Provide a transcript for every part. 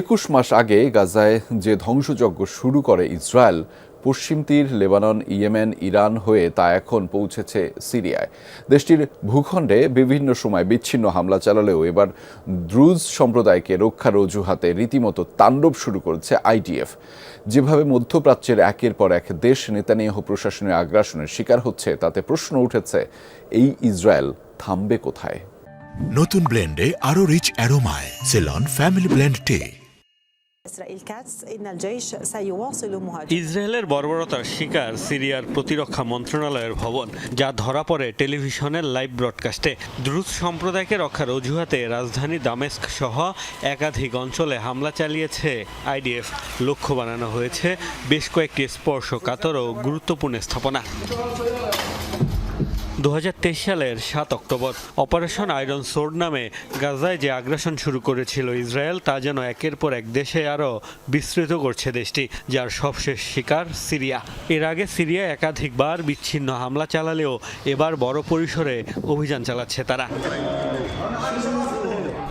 একুশ মাস আগে গাজায় যে ধ্বংসযজ্ঞ শুরু করে ইসরায়েল, পশ্চিম তীর, লেবানন, ইয়েমেন, ইরান হয়ে তা এখন পৌঁছেছে সিরিয়ায়। দেশটির ভূখণ্ডে বিভিন্ন সময় বিচ্ছিন্ন হামলা চালালেও এবার দ্রুজ সম্প্রদায়কে রক্ষার অজুহাতে রীতিমতো তাণ্ডব শুরু করেছে আইডিএফ। যেভাবে মধ্যপ্রাচ্যের একের পর এক দেশ নেতানিয়াহু প্রশাসনের আগ্রাসনের শিকার হচ্ছে, তাতে প্রশ্ন উঠেছে, এই ইসরায়েল থামবে কোথায়? নতুন ব্লেন্ডে আরও রিচ অ্যারোমায় সেলন ফ্যামিলি ব্লেন্ড টে ইসরায়েলের বর্বরতার শিকার সিরিয়ার প্রতিরক্ষা মন্ত্রণালয়ের ভবন, যা ধরা পড়ে টেলিভিশনের লাইভ ব্রডকাস্টে। দ্রুত সম্প্রদায়কে রক্ষার অজুহাতে রাজধানী দামেস্ক সহ একাধিক অঞ্চলে হামলা চালিয়েছে আইডিএফ। লক্ষ্য বানানো হয়েছে বেশ কয়েকটি স্পর্শকাতর ও গুরুত্বপূর্ণ স্থাপনা। দু হাজার তেইশ সালের সাত অক্টোবর, অপারেশন আয়রন সোর্ড নামে গাজায় যে আগ্রাসন শুরু করেছিল ইসরায়েল, তা যেন একের পর এক দেশে আরও বিস্তৃত করছে দেশটি, যার সবশেষ শিকার সিরিয়া। এর আগে সিরিয়া একাধিকবার বিচ্ছিন্ন হামলা চালালেও এবার বড় পরিসরে অভিযান চালাচ্ছে তারা।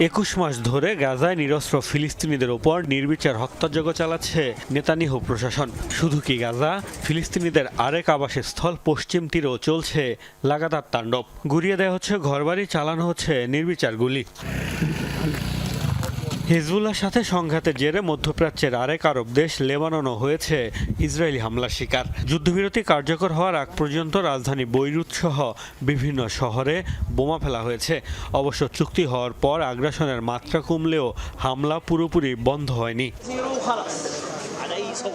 একুশ মাস ধরে গাজায় নিরস্ত্র ফিলিস্তিনিদের ওপর নির্বিচার হত্যাযজ্ঞ চালাচ্ছে নেতানিহু প্রশাসন। শুধু কি গাজা? ফিলিস্তিনিদের আরেক আবাসের স্থল পশ্চিম তীরেও চলছে লাগাতার তাণ্ডব। ঘুরিয়ে দেওয়া হচ্ছে, ঘরবাড়ি চালানো হচ্ছে নির্বিচার গুলি। হিজবুল্লার সাথে সংঘাতের জেরে মধ্যপ্রাচ্যের আরেক আরব দেশ লেবাননও হয়েছে ইসরায়েলি হামলার শিকার। যুদ্ধবিরতি কার্যকর হওয়ার আগ পর্যন্ত রাজধানী বৈরুত সহ বিভিন্ন শহরে বোমা ফেলা হয়েছে। অবশ্য চুক্তি হওয়ার পর আগ্রাসনের মাত্রা কমলেও হামলা পুরোপুরি বন্ধ হয়নি।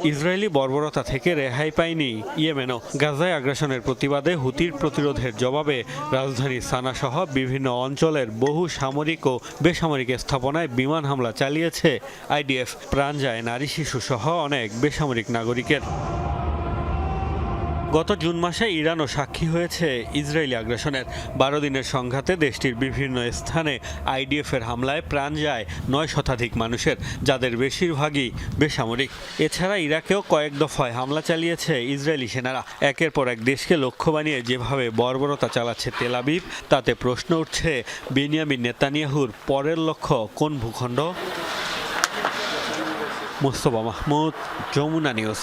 ইসরায়েলি বর্বরতা থেকে রেহাই পায়নি ইয়েমেনও। গাজায় আগ্রাসনের প্রতিবাদে হুতির প্রতিরোধের জবাবে রাজধানী সানা সহ বিভিন্ন অঞ্চলের বহু সামরিক ও বেসামরিক স্থাপনায় বিমান হামলা চালিয়েছে আইডিএফ। প্রাণ যায় নারী শিশু সহ অনেক বেসামরিক নাগরিকের। গত জুন মাসে ইরানও সাক্ষী হয়েছে ইসরায়েলি আগ্রাসনের। বারো দিনের সংঘাতে দেশটির বিভিন্ন স্থানে আইডিএফের হামলায় প্রাণ যায় নয় শতাধিক মানুষের, যাদের বেশিরভাগই বেসামরিক। এছাড়া ইরাকেও কয়েক দফায় হামলা চালিয়েছে ইসরায়েলি সেনারা। একের পর এক দেশকে লক্ষ্য বানিয়ে যেভাবে বর্বরতা চালাচ্ছে তেলাবিব তাতে প্রশ্ন উঠছে বেনিয়ামিন নেতানিয়াহুর পরের লক্ষ্য কোন ভূখণ্ড? মোস্তফা মাহমুদ, যমুনা নিউজ।